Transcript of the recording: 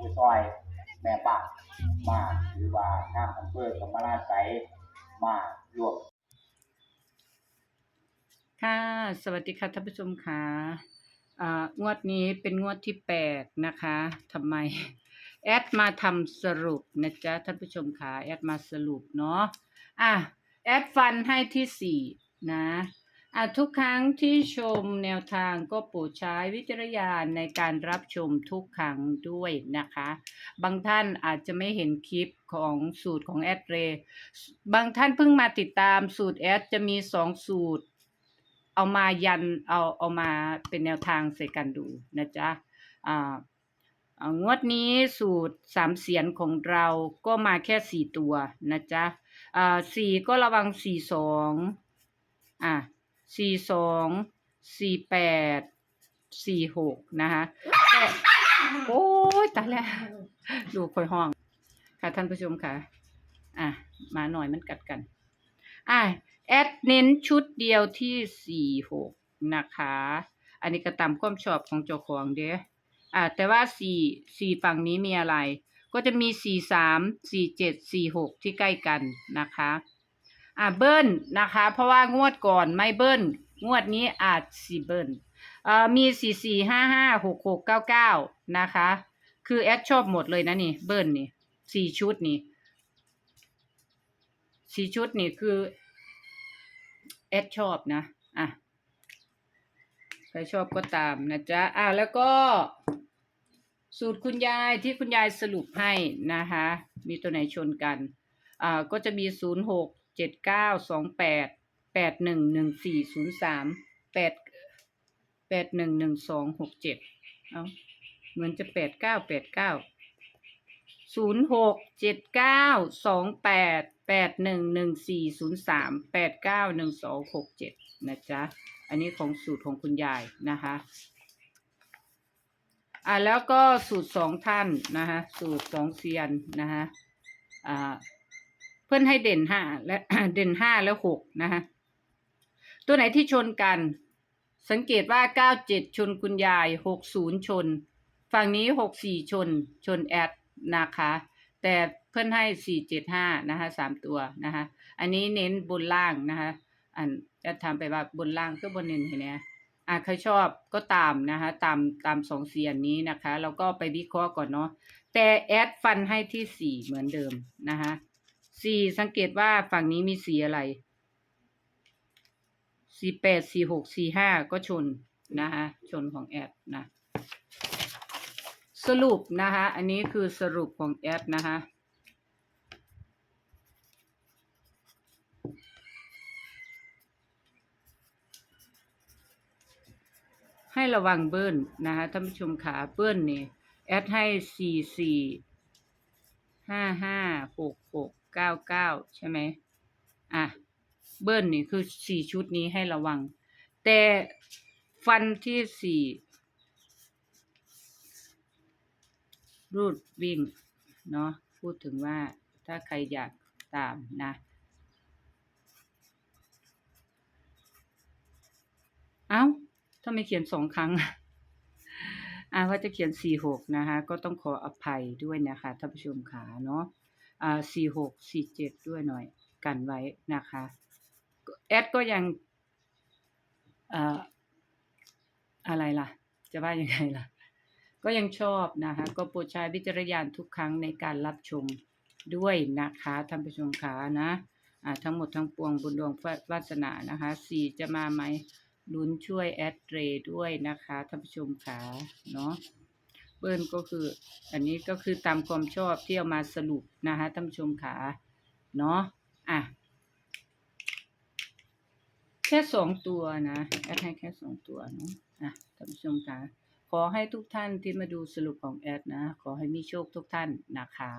ผู้ซอย แม่บ้านมาหรือว่าทางอำเภอสมราชไสยมาร่วมค่ะ สวัสดีค่ะท่านผู้ชมค่ะอ่างวดนี้เป็นงวดที่แปดนะคะทำไม แอดมาทำสรุปนะจ๊ะท่านผู้ชมค่ะแอดมาสรุปเนาะอะแอดฟันให้ที่สี่นะ ทุกครั้งที่ชมแนวทางก็โปรดใช้วิจารณญาณในการรับชมทุกครั้งด้วยนะคะ บางท่านอาจจะไม่เห็นคลิปของสูตรของแอดเรย์บางท่านเพิ่งมาติดตามสูตรแอดจะมีสองสูตร เอามายันเอาเอามาเป็นแนวทางใส่กันดูนะจ๊ะอ่างวดนี้สูตรสามเสียนของเราก็มาแค่สี่ตัวนะจ๊ะอ่าสี่ก็ระวังสี่สองอะ สี่สองสี่แปดสี่หกนะคะแต่โอ้ยตายแล้วดูคอยห้อง ค่ะท่านผู้ชมค่ะ อะ มาหน่อยมันกัดกัน อะแอดเน้นชุดเดียวที่สี่หกนะคะ อันนี้ก็ตามความชอบของเจ้าของเด้ออ่าแต่ว่าสี่สี่ฝั่งนี้มีอะไร ก็จะมีสี่สามสี่เจ็ดสี่หกที่ใกล้กันนะคะ อ่าเบิ้ลนะคะ เพราะว่างวดก่อนไม่เบิ้ลงวดนี้อาจสี่เบิ้ลเอ่ามีสี่สี่ห้าห้าหกหกเก้าเก้านะคะ คือแอดชอบหมดเลยนะนี่ เบิ้ลนี่สี่ชุดนี่สี่ชุดนี่คือแอดชอบนะอะใครชอบก็ตามนะจ๊ะอะแล้วก็ สูตรคุณยายที่คุณยายสรุปให้นะคะ มีตัวไหนชนกันอ่าก็จะมีศูนย์หก เจ็ดเก้าสองแปดแปดหนึ่งหนึ่งสี่ศูนย์สามแปดแปดหนึ่งหนึ่งสองหกเจ็ดเอาเหมือนจะแปดเก้าแปดเก้าศูนย์หกเจ็ดเก้าสองแปดแปดหนึ่งหนึ่งสี่ศูนย์สามแปดเก้าหนึ่งสองหกเจ็ดนะจ๊ะ อันนี้ของสูตรของคุณยายนะคะอ่าแล้วก็สูตรสองท่านนะคะสูตรสองเซียนนะคะอ่า พื่อนให้เด่นห้าและเด่นห้าแล้วหกนะคะตัวไหนที่ชนกัน สังเกตว่าเก้าเจ็ดชนคุณยายหกศูนย์ชน ฝั่งนี้หกสี่ชนชนแอดนะคะ แต่เพื่อนให้สี่เจ็ดห้านะคะสามตัวนะคะ อันนี้เน้นบนล่างนะคะ อันจะทำไปว่าบนล่างก็บนเน้นเห็นไหมอะใครชอบก็ตามนะคะ ตามตามสองเสียนนี้นะคะ แล้วก็ไปวิเคราะห์ก่อนเนาะแต่แอดฟันให้ที่สี่เหมือนเดิมนะคะ สี่สังเกตว่าฝั่งนี้มีสีอะไรสี่แปดสี่หกสี่ห้าก็ชนนะคะชนของแอดนะสรุปนะคะอันนี้คือสรุปของแอดนะคะให้ระวังเบิ้ลนะคะท่านผู้ชมขาเบิ้ลนี่แอดให้สี่สี่ห้าห้าหกหก เก้าเก้าใช่ไหมอะ เบิ้ลนี่คือสี่ชุดนี้ให้ระวัง แต่ฟันที่สี่รูดวิ่ง เนาะพูดถึงว่าถ้าใครอยากตามนะเอ้าถ้าไม่เขียนสองครั้งอ่าว่าจะเขียนสี่หกนะคะ ก็ต้องขออภัยด้วยนะคะท่านผู้ชมขาเนาะ อ่าสี่หกสี่เจ็ดด้วยหน่อยกันไว้นะคะ แอดก็ยังอ่ออะไรล่ะ จะว่ายังไงล่ะ ก็ยังชอบนะคะ ก็โปรดใช้วิจารณญาณทุกครั้งในการรับชมด้วยนะคะท่านผู้ชมขานะอ่าทั้งหมดทั้งปวงบุญดวงวาสนานะคะสี่จะมาไหมลุ้นช่วยแอดเรด้วยนะคะท่านผู้ชมขาเนาะ เบิ้ลก็คือ อันนี้ก็คือตามความชอบที่เอามาสรุปนะคะท่านผู้ชมขาเนาะอะแค่สองตัวนะแอดให้แค่สองตัวเนาะอะท่านผู้ชมขาขอให้ทุกท่านที่มาดูสรุปของแอดนะ ขอให้มีโชคทุกท่านนะคะ